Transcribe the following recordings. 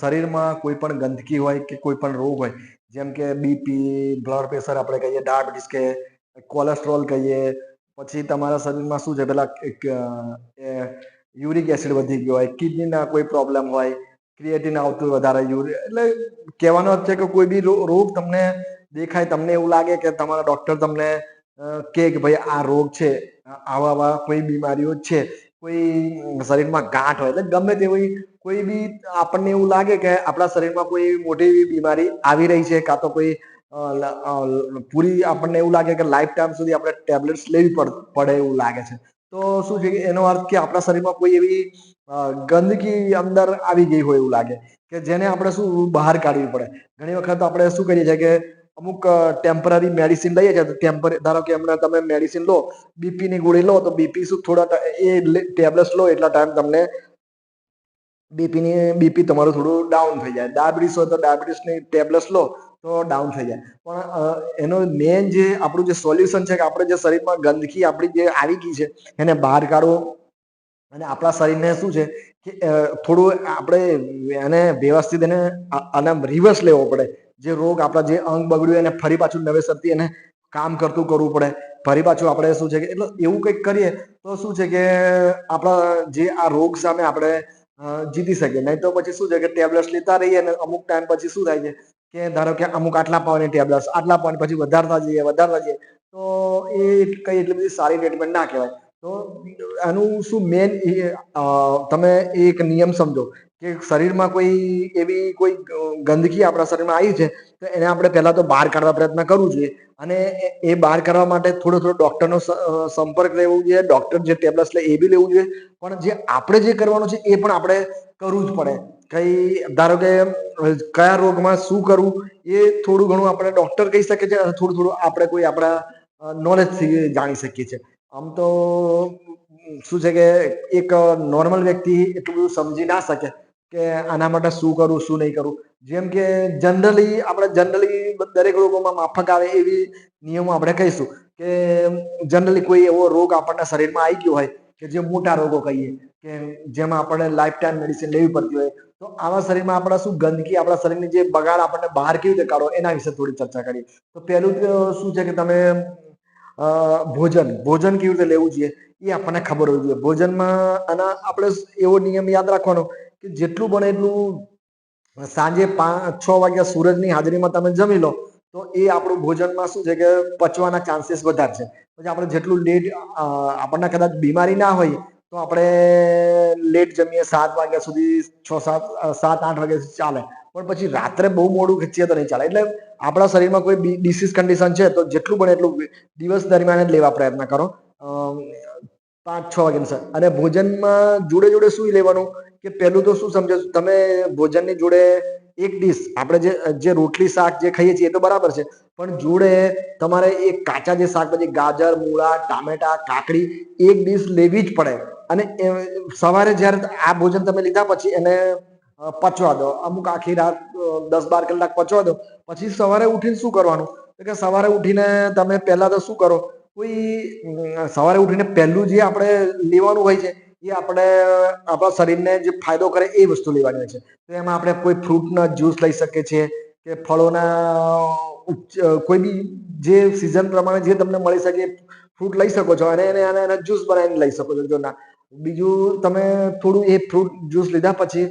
શરીરમાં કોઈ પણ ગંદકી હોય કે કોઈ પણ રોગ હોય, જેમ કે બીપી બ્લડ પ્રેશર આપણે કહીએ ડાયાબિટીસ કે કોલેસ્ટ્રોલ કહીએ, પછી તમારા શરીરમાં શું છે, પેલા યુરિક એસિડ વધી ગયો હોય કિડનીના કોઈ પ્રોબ્લેમ હોય ક્રિએટિન આવતું વધારે યુરિક એટલે કહેવાનો અર્થ છે કે કોઈ બી રોગ તમને દેખાય, તમને એવું લાગે કે તમારા ડૉક્ટર તમને કે ભાઈ આ રોગ છે આવા આવા કોઈ બીમારીઓ છે, કોઈ શરીરમાં ગાંઠ હોય, એટલે ગમે તેવી કોઈ બી આપણને એવું લાગે કે આપણા શરીરમાં કોઈ એવી મોટી એવી બીમારી આવી રહી છે, કાં તો કોઈ પૂરી આપણને એવું લાગે કે લાઈફ ટાઈમ સુધી આપણે ટેબ્લેટ્સ લેવી પડ- એવું લાગે છે. તો શું છે એનો અર્થ કે આપણા શરીરમાં કોઈ એવી ગંદકી અંદર આવી ગઈ હોય એવું લાગે કે જેને આપણે શું બહાર કાઢવી પડે. ઘણી વખત આપણે શું કરીએ છીએ કે અમુક ટેમ્પરરી મેડિસિન લઈએ છીએ. તો ટેમ્પર ધારો કે હમણાં તમે મેડિસિન લો બીપીની ગોળી લો, તો બીપી શું થોડા એ ટેબ્લેટ્સ લો, એટલા ટાઈમ તમને બીપી ની બીપી તમારું થોડું ડાઉન થઈ જાય. ડાયાબિટીસ હોય તો ડાયાબિટીસની ટેબ્લેટ્સ લો તો ડાઉન થઈ જાય. પણ એનો મેન જે આપણું જે સોલ્યુશન છે કે આપણે જે શરીરમાં ગંદકી આપણી જે આવી ગઈ છે, એને બહાર કાઢવો અને આપણા શરીરને શું છે કે થોડું આપણે એને વ્યવસ્થિત એને આને રિવર્સ લેવો પડે. જે રોગ આપણા જે અંગ બગડ્યું એને ફરી પાછું નવેસરથી એને કામ કરતું કરવું પડે. ફરી પાછું આપણે શું છે કે, એટલે એવું કંઈક કરીએ તો શું છે કે, આપણા જે આ રોગ સામે આપણે જીતી શકે. નહીં તો પછી શું છે કે ટેબ્લેટ્સ લેતા રહીએ અને અમુક ટાઈમ પછી શું થાય છે કે ધારો કે અમુક આટલા પાવાની ટેબ્લેટ્સ આટલા પાવાની પછી વધારતા જઈએ વધારતા જઈએ. તો એ કઈ એટલી બધી સારી ટ્રીટમેન્ટ ના કહેવાય. તો આનું શું મેન તમે એક નિયમ સમજો કે શરીરમાં કોઈ એવી કોઈ ગંદકી આપણા શરીરમાં આવી છે, તો એને આપણે પહેલા તો બહાર કાઢવા પ્રયત્ન કરવું જોઈએ અને એ- બહાર કાઢવા માટે થોડો થોડો ડોક્ટરનો સંપર્ક લેવો જોઈએ, ડોક્ટર જે ટેબ્લેટ્સ લે એ બી લેવું જોઈએ, પણ જે આપણે જે કરવાનું છે એ પણ આપણે કરવું જ પડે. કઈ, ધારો કે કયા રોગમાં શું કરવું એ થોડું ઘણું આપણે ડોક્ટર કહી શકે છે અને થોડું થોડું આપણે કોઈ આપણા નોલેજથી જાણી શકીએ છીએ. આમ તો શું છે કે એક નોર્મલ વ્યક્તિ એટલું બધું સમજી ના શકે કે આના માટે શું કરવું શું નહીં કરવું જેમ કે જનરલી આપણે જનરલી દરેક રોગોમાં માફક આવે એવી નિયમો આપણે કહીશું કે જનરલી કોઈ એવો રોગ આપણના શરીરમાં આવી ગયો હોય કે જે મોટા રોગો કહીએ કે જેમાં આપણે લાઈફ ટાઈમ મેડિસિન લેવી પડતી હોય, તો આવા શરીરમાં આપણા શું ગંદકી, આપણા શરીરની જે બગાડ આપણને બહાર કેવી રીતે કાઢો એના વિશે થોડી ચર્ચા કરીએ. તો પહેલું શું છે કે તમે ભોજન ભોજન કેવી રીતે લેવું જોઈએ? એ આપણને ખબર હોવી જોઈએ. ભોજનમાં આના આપણે એવો નિયમ યાદ રાખવાનો કે જેટલું બને એટલું સાંજે પાંચ છ વાગ્યા સૂરજની હાજરીમાં તમે જમી લો, તો એ આપણું ભોજનમાં શું છે કે પચવાના ચાન્સીસ વધારે છે. પછી આપણે જેટલું લેટ આપણને કદાચ બીમારી ના હોય, તો આપણે લેટ જમીએ સાત વાગ્યા સુધી છ, સાત સાત, આઠ વાગ્યા સુધી ચાલે. પણ પછી રાત્રે બહુ મોડું ખીચીએ તો નહીં ચાલે. એટલે આપણા શરીરમાં કોઈ ડિસીઝ કન્ડિશન છે તો જેટલું બને એટલું દિવસ દરમિયાન જ લેવા પ્રયત્ન કરો. પાંચ છ વાગ્યા અને ભોજનમાં જોડે જોડે શું લેવાનું? કે પહેલું તો શું સમજો, તમે ભોજનની જોડે એક ડીશ આપણે જે જે રોટલી, શાક જે ખાઈએ છીએ એ તો બરાબર છે. પણ જોડે તમારે એ કાચા જે શાકભાજી ગાજર, મૂળા, ટામેટા, કાકડી, એક ડીશ લેવી જ પડે. અને સવારે જ્યારે આ ભોજન તમે લીધા પછી એને પચવા દો. અમુક આખી રાત દસ બાર કલાક પચવા દો. પછી સવારે ઉઠીને શું કરવાનું? કે સવારે ઉઠીને તમે પહેલા તો શું કરો? કોઈ સવારે ઉઠીને પહેલું જે આપણે લેવાનું હોય છે, એ આપણે, આપણા શરીરને જે ફાયદો કરે એ વસ્તુ લેવાની હોય છે. તો એમાં આપણે કોઈ ફ્રૂટના જ્યુસ લઈ શકીએ છીએ કે ફળોના કોઈ બી જે સિઝન પ્રમાણે જે તમને મળી શકે ફ્રૂટ લઈ શકો છો. અને એને એને જ્યુસ બનાવીને લઈ શકો છો. જો ના, બીજું તમે થોડું એ ફ્રૂટ જ્યુસ લીધા પછી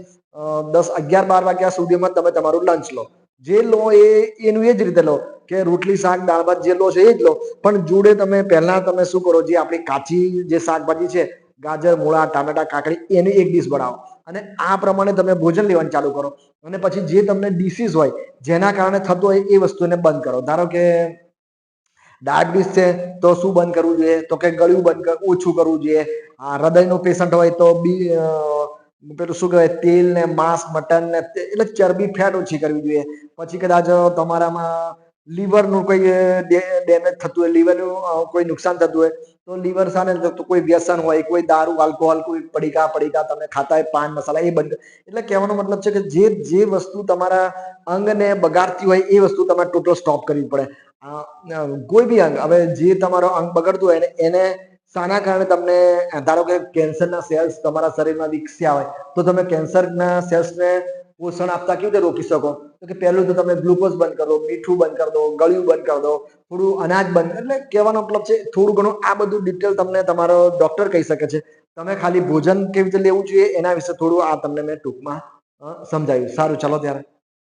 દસ અગિયાર બાર વાગ્યા સુધીમાં તમે તમારું લંચ લો. જે લો એ, એનું એ જ રીતે લો કે રોટલી, શાક, દાળ ભાત જે લો છે એ જ લો. પણ જોડે તમે પહેલા તમે શું કરો, જે આપણી કાચી જે શાકભાજી છે, ગાજર, મૂળા, ટામેટા, કાકડી, એની એક ડીશ બનાવો. અને આ પ્રમાણે તમે ભોજન લેવાનું ચાલુ કરો. અને પછી જે તમને ડિસીઝ હોય, જેના કારણે થતો હોય એ વસ્તુને બંધ કરો. ધારો કે ડાયાબિટીસ છે, તો શું બંધ કરવું જોઈએ? તો કે ગળ્યું બંધ ઓછું કરવું જોઈએ. હૃદયનો પેશન્ટ હોય તો બી પેલું શું કહેવાય, તેલ ને માંસ, મટન ને એટલે ચરબી ફેટ ઓછી કરવી જોઈએ. પછી કદાચ તમારામાં લીવરનું કોઈ ડેમેજ થતું હોય લીવરનું કોઈ નુકસાન થતું હોય, તો લીવર સાને તો કોઈ વ્યસન હોય, કોઈ દારૂ આલ્કોહોલ કોઈ પડીકા પડીકા તમે ખાતા હોય, પાન, મસાલા, એ બંધ. એટલે કહેવાનો મતલબ છે કે જે જે વસ્તુ તમારા અંગને બગાડતી હોય, એ વસ્તુ તમારે ટોટલ સ્ટોપ કરવી પડે. કોઈ બી અંગ, હવે જે તમારો અંગ બગડતું હોય એને એને શાના કારણે તમને ધારો કે કેન્સરના સેલ્સ તમારા શરીરમાં વિકસ્યા હોય, તો તમે કેન્સરના સેલ્સને પોષણ આપતા કેવી રીતે રોકી શકો? તો કે પહેલું તો તમે ગ્લુકોઝ બંધ કરો, મીઠું બંધ કરી દો, ગળ્યું બંધ કરી દો, થોડું અનાજ બંધ, એટલે કહેવાનો મતલબ છે, થોડું ઘણું આ બધું ડિટેલ તમને તમારો ડોક્ટર કહી શકે છે. તમે ખાલી ભોજન કેવી રીતે લેવું જોઈએ, એના વિશે થોડું આ તમને મેં ટૂંકમાં સમજાવ્યું. સારું, ચાલો ત્યારે.